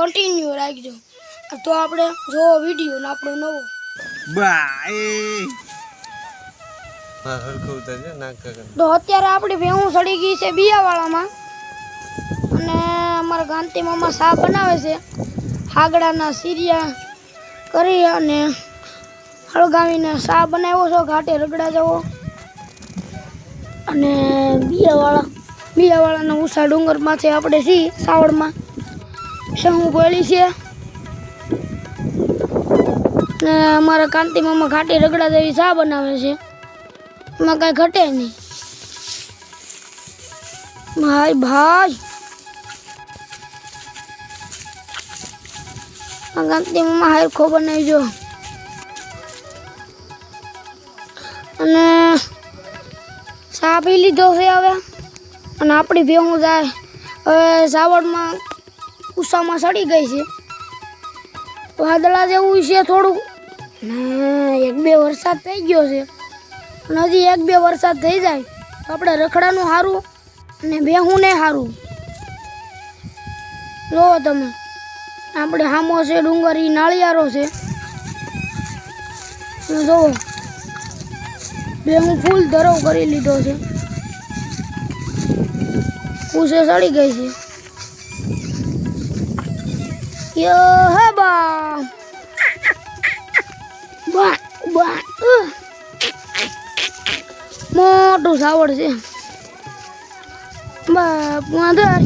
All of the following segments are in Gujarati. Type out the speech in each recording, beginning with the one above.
કન્ટિન્યુ રાખજો. તો આપણે જોવો વીડિયો ને આપણો નવો. બાય. તો અત્યારે આપણી ભેહું સડી ગઈ છે બિયાવાળામાં. અને અમારા ગાંધી મામા શાક બનાવે છે. હાગડાના સીરિયા કરી અને હળગાવીને શાક બનાવ્યો છો. ઘાટે રગડા જવો. અને બિયાવાળા બિયાવાળાના ઉષા ડુંગરમાંથી આપણે છીએ સાવડમાં શહું બોલી છે? ને અમારા કાંતિ મામા ઘાટી રગડા જેવી ચા બનાવે છે. એમાં કાંઈ ઘટે નહીં. ભાઈ ભાઈ. ગાંધી મામા હારખો બનાવજો અને ચા લીધો છે હવે. અને આપણી ભેહું જાય. હવે સાવડમાં ઉષામાં સડી ગઈ છે. વાદળા જેવું છે થોડું. ને, એક બે વરસાદ થઈ ગયો છે. અને હજી એક બે વરસાદ થઈ જાય. તો આપણે રખડાનું સારું અને બેહું ને સારું જોવો તમે. આપણે હામો છે, ડુંગર એ નાળિયારો છે. જોવો. જોવો બેહું ફૂલ ધરવ કરી લીધો છે. કુસે સડી ગઈ છે. બા બા બા ઉહ. મોટું સાવડ છે. બાપ વાંધર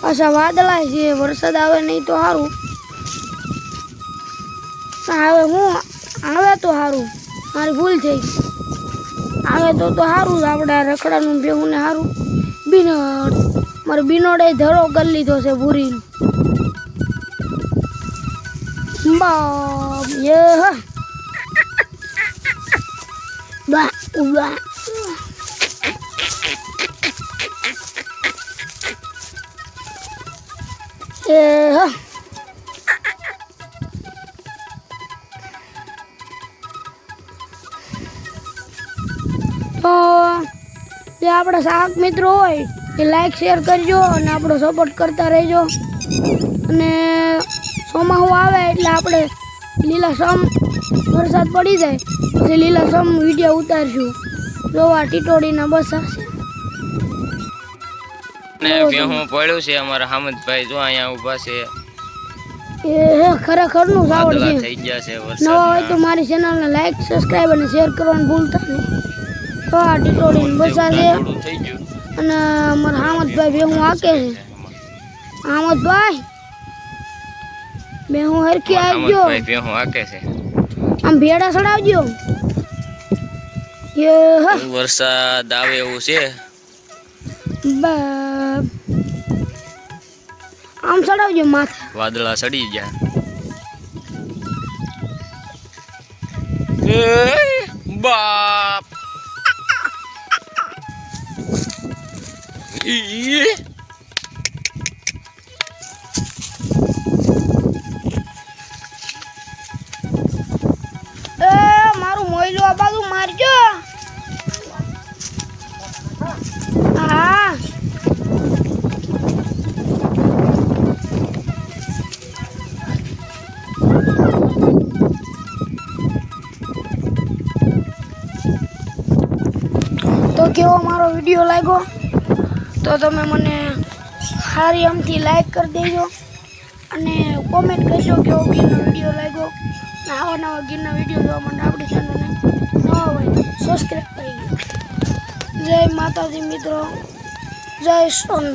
પાછા વાદળાય છે, વરસાદ આવે નહીં તો સારું આવે હું, આવે તો સારું મારી ભૂલ થઈ આવે તો તો સારું આપણે રખડાનું ભેગું ને સારું બિનોડ મારે બિનોડે ધરો કરી લીધો છે ભૂરીનો. બાપ યે બા ઉબા એ હા. તો, જે આપણા શાક મિત્રો હોય એ લાઈક શેર કરજો અને આપણો સપોર્ટ કરતા રહેજો. અને ચોમાસું આવે એટલે આપણે લીલા સમ વરસાદ પડી જાય પછી લીલા સમ વીડિયો ઉતારશું. જોવા ટીટોડીના બસ છે. ને ભેહું પડ્યું છે અમારા હામદભાઈ જો અહીંયા ઊભા છે. એ હે ખરેખરનું સાવડ છે. થઈ ગયા છે નવા હોય તો મારી ચેનલને લાઈક સબસ્ક્રાઈબ અને શેર કરવાનું ભૂલતા નહીં. તો આ ટીટોડીની બસા છે. થઈ ગયું. અને મારા હામદભાઈ બે હું આકે છે. હામદભાઈ બે હું હરખી આવજો. બે હું આકે છે. આમ ભેડા ચડાવજો યે હા. વરસાદ આવે એવું છે. આમ ચડાવજો માથે. વાદળા સડી ગયા. મારું મોયલું આ બાજુ મારજો. હા. તો કેવો મારો વીડિયો લાગ્યો? તો તમે મને સારી આમથી લાઈક કરી દેજો અને કોમેન્ટ કરજો કેવો ગીરનો વીડિયો લાગ્યો. અને આવા નવા ગીરના વીડિયો જોવા માટે આપણી ચેનલને નવા હોય સબસ્ક્રાઈબ કરી જય માતાજી મિત્રો. જય સોન.